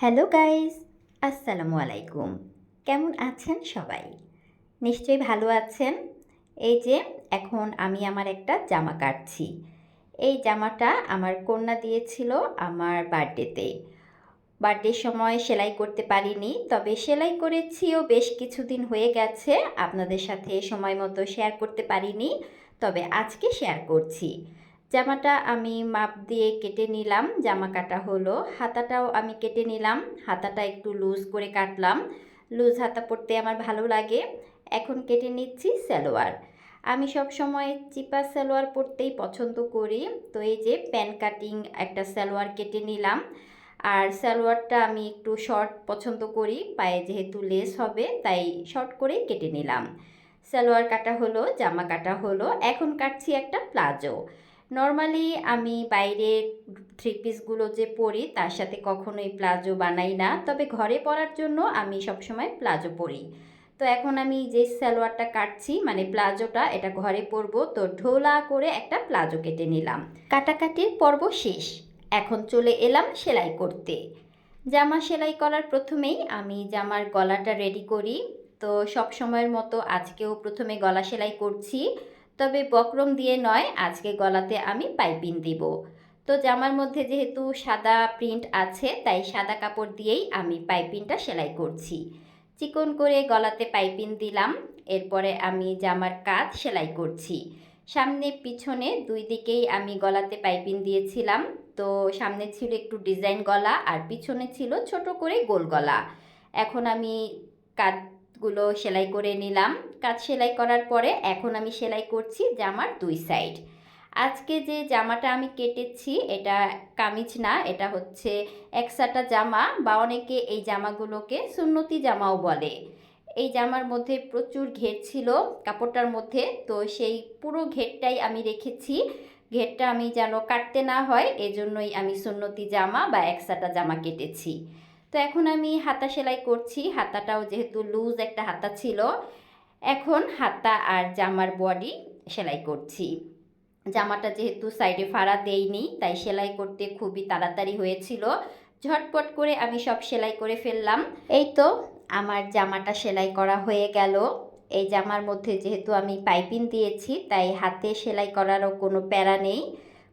Hello guys, আসসালামু আলাইকুম। কেমন আছেন সবাই? নিশ্চয়ই ভালো আছেন। এই যে, এখন আমি আমার একটা জামা কাটছি। এই জামাটা আমার কন্যা দিয়েছিল আমার বার্থডেতে। বার্থডের সময় সেলাই করতে পারিনি, তবে সেলাই করেছিও বেশ কিছুদিন হয়ে গেছে। আপনাদের সাথে সময় মতো শেয়ার করতে পারিনি, তবে আজকে শেয়ার করছি। জামাটা আমি মাপ দিয়ে কেটে নিলাম জামা কাটা হলো। হাতাটাও আমি কেটে নিলাম, হাতাটা একটু লুজ করে কাটলাম। লুজ হাতা পরতে আমার ভালো লাগে। এখন কেটে নিচ্ছি সালোয়ার। আমি সব সময় চিপা সালোয়ার পরতেই পছন্দ করি। তো এই যে প্যান কাটিং একটা সালোয়ার কেটে নিলাম। আর সালোয়ারটা আমি একটু শর্ট পছন্দ করি, পায়ে যেহেতু লেস হবে, তাই শর্ট করেই কেটে নিলাম। সালোয়ার কাটা হলো, জামা কাটা হলো। এখন কাটছি একটা প্লাজো। নর্মালি আমি বাইরে থ্রি পিসগুলো যে পরি, তার সাথে কখনোই প্লাজো বানাই না। তবে ঘরে পরার জন্য আমি সবসময় প্লাজো পরি। তো এখন আমি যে সালোয়ারটা কাটছি মানে প্লাজোটা এটা ঘরে পরবো, তো ঢোলা করে একটা প্লাজো কেটে নিলাম। কাটাকাটির পর্ব শেষ। এখন চলে এলাম সেলাই করতে। জামা সেলাই করার প্রথমেই আমি জামার গলাটা রেডি করি। তো সব সময়ের মতো আজকেও প্রথমে গলা সেলাই করছি। তবে বক্রম দিয়ে নয়, আজকে গলাতে আমি পাইপিং দিব। তো জামার মধ্যে যেহেতু সাদা প্রিন্ট আছে, তাই সাদা কাপড় দিয়েই আমি পাইপিংটা সেলাই করছি। চিকন করে গলাতে পাইপিং দিলাম, এরপরে আমি জামার কাজ সেলাই করছি। সামনে পিছনে দুই দিকেই আমি গলাতে পাইপিং দিয়েছিলাম, তো সামনে ছিল একটু ডিজাইন গলা আর পিছনে ছিল ছোট করে গোল গলা। এখন আমি কাজ গুলো সেলাই করে নিলাম। কাজ সেলাই করার পরে এখন আমি সেলাই করছি জামার দুই সাইড আজকে যে জামাটা আমি কেটেছি এটা কামিজ না, এটা হচ্ছে একসাটা জামা বা অনেকে এই জামাগুলোকে সুন্নতি জামাও বলে। এই জামার মধ্যে প্রচুর ঘের ছিল কাপড়টার মধ্যে, তো সেই পুরো ঘেরটাই আমি রেখেছি। ঘেরটা আমি যেন কাটতে না হয়, এজন্যই আমি সুন্নতি জামা বা একসাটা জামা কেটেছি। তো এখন আমি হাতা সেলাই করছি। হাতাটাও যেহেতু লুজ একটা হাতা ছিল, এখন হাতা আর জামার বডি সেলাই করছি। জামাটা যেহেতু সাইডে ফাড়া দেইনি, তাই সেলাই করতে খুবই তাড়াতাড়ি হয়েছিল। ঝটপট করে আমি সব সেলাই করে ফেললাম। এই তো আমার জামাটা সেলাই করা হয়ে গেল। এই জামার মধ্যে যেহেতু আমি পাইপিং দিয়েছি, তাই হাতে সেলাই করারও কোনো প্যারা নেই।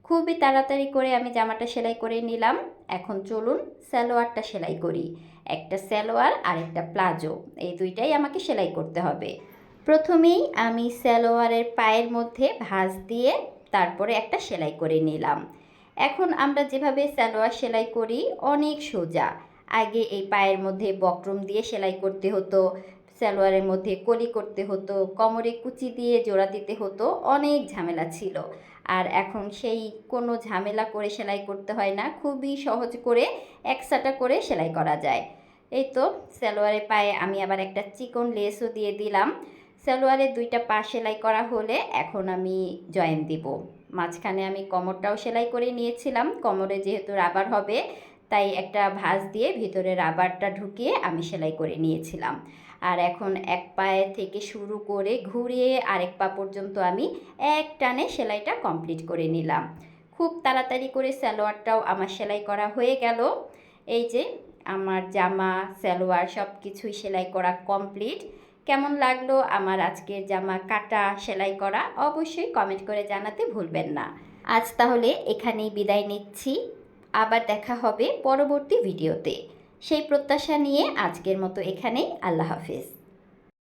খুবই তাড়াতাড়ি করে আমি জামাটা সেলাই করে নিলাম। এখন চলুন সালোয়ারটা সেলাই করি। একটা সালোয়ার আর একটা প্লাজো, এই দুইটাই আমাকে সেলাই করতে হবে। প্রথমেই আমি সালোয়ারের পায়ের মধ্যে ভাঁজ দিয়ে তারপরে একটা সেলাই করে নিলাম। এখন আমরা যেভাবে সালোয়ার সেলাই করি, অনেক সোজা। আগে এই পায়ের মধ্যে বক্রম দিয়ে সেলাই করতে হতো সালোয়ারের মধ্যে কলি করতে হতো, কোমরে কুচি দিয়ে জোড়া দিতে হতো, অনেক ঝামেলা ছিল। আর এখন সেই কোনো ঝামেলা করে সেলাই করতে হয় না, খুবই সহজ করে একসাটা করে সেলাই করা যায়। এই তো সালোয়ারের পায়ে আমি আবার একটা চিকন লেসও দিয়ে দিলাম। সালোয়ারের দুইটা পা সেলাই করা হলে এখন আমি জয়েন দিব। মাঝখানে আমি কোমরটাও সেলাই করে নিয়েছিলাম, কোমরে যেহেতু রাবার হবে, তাই একটা ভাঁজ দিয়ে ভিতরে রাবারটা ঢুকিয়ে আমি সেলাই করে নিয়েছিলাম। আর এখন এক পায়ে থেকে শুরু করে ঘুরিয়ে আরেক পা পর্যন্ত আমি এক টানে সেলাইটা কমপ্লিট করে নিলাম। খুব তাড়াতাড়ি করে সালোয়ারটাও আমার সেলাই করা হয়ে গেল। এই যে আমার জামা, সালোয়ার সব কিছুই সেলাই করা কমপ্লিট। কেমন লাগল আমার আজকের জামা কাটা, সেলাই করা? অবশ্যই কমেন্ট করে জানাতে ভুলবেন না। আজ তাহলে এখানেই বিদায় নিচ্ছি। আবার দেখা হবে পরবর্তী ভিডিওতে। সেই প্রত্যাশা নিয়ে আজকের মতো এখানেই। আল্লাহ হাফিজ।